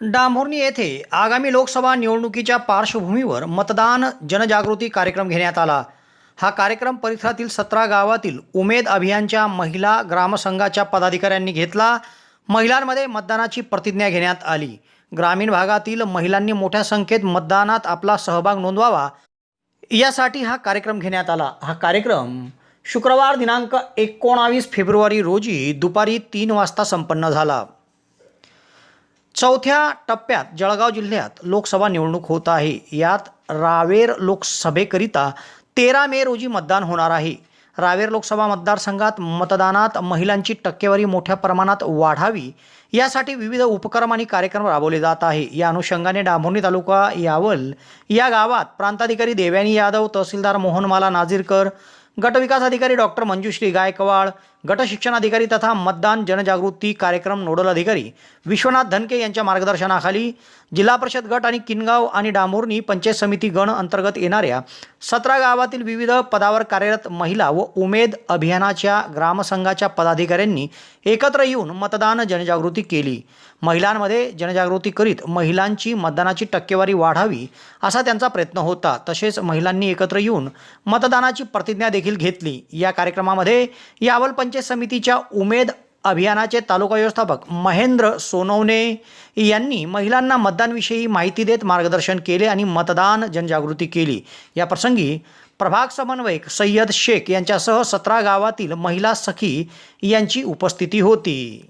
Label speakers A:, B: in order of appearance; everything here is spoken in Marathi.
A: डांभोर्णी येथे आगामी लोकसभा निवडणुकीच्या पार्श्वभूमीवर मतदान जनजागृती कार्यक्रम घेण्यात आला. हा कार्यक्रम परिसरातील सतरा गावातील उमेद अभियानच्या महिला ग्रामसंघाच्या पदाधिकाऱ्यांनी घेतला. महिलांमध्ये मतदानाची प्रतिज्ञा घेण्यात आली. ग्रामीण भागातील महिलांनी मोठ्या संख्येत मतदानात आपला सहभाग नोंदवावा यासाठी हा कार्यक्रम घेण्यात आला. हा कार्यक्रम शुक्रवार दिनांक एकोणावीस फेब्रुवारी रोजी दुपारी तीन वाजता संपन्न झाला. चौथ्या टप्प्यात जळगाव जिल्ह्यात लोकसभा निवडणूक होत आहे. यात रावेर लोकसभेकरिता तेरा मे रोजी मतदान होणार आहे. रावेर लोकसभा मतदारसंघात मतदानात महिलांची टक्केवारी मोठ्या प्रमाणात वाढावी यासाठी विविध उपक्रम आणि कार्यक्रम राबवले जात आहे. या अनुषंगाने डांभोर्णी तालुका यावल या गावात प्रांताधिकारी देवयानी यादव तहसीलदार मोहनमाला नाझीरकर गटविकास अधिकारी डॉक्टर मंजुश्री गायकवाड गट शिक्षणाधिकारी तथा मतदान जनजागृती कार्यक्रम नोडल अधिकारी विश्वनाथ धनके यांच्या मार्गदर्शनाखाली जिल्हा परिषद गट आणि किनगाव आणि डामोरनी पंचायत समिती गण अंतर्गत येणाऱ्या सतरा गावातील विविध पदावर कार्यरत महिला व उमेद अभियानाच्या ग्रामसंघाच्या पदाधिकाऱ्यांनी एकत्र येऊन मतदान जनजागृती केली. महिलांमध्ये जनजागृती करीत महिलांची मतदानाची टक्केवारी वाढावी असा त्यांचा प्रयत्न होता. तसेच महिलांनी एकत्र येऊन मतदानाची प्रतिज्ञा देखील घेतली. या कार्यक्रमामध्ये यावल पंचायत समितीच्या उमेद अभियानाचे तालुका व्यवस्थापक महेंद्र सोनवणे यांनी महिलांना मतदानविषयी माहिती देत मार्गदर्शन केले आणि मतदान जनजागृती केली. या प्रसंगी प्रभाग समन्वयक सय्यद शेख यांच्यासह सतरा गावातील महिला सखी यांची उपस्थिती होती.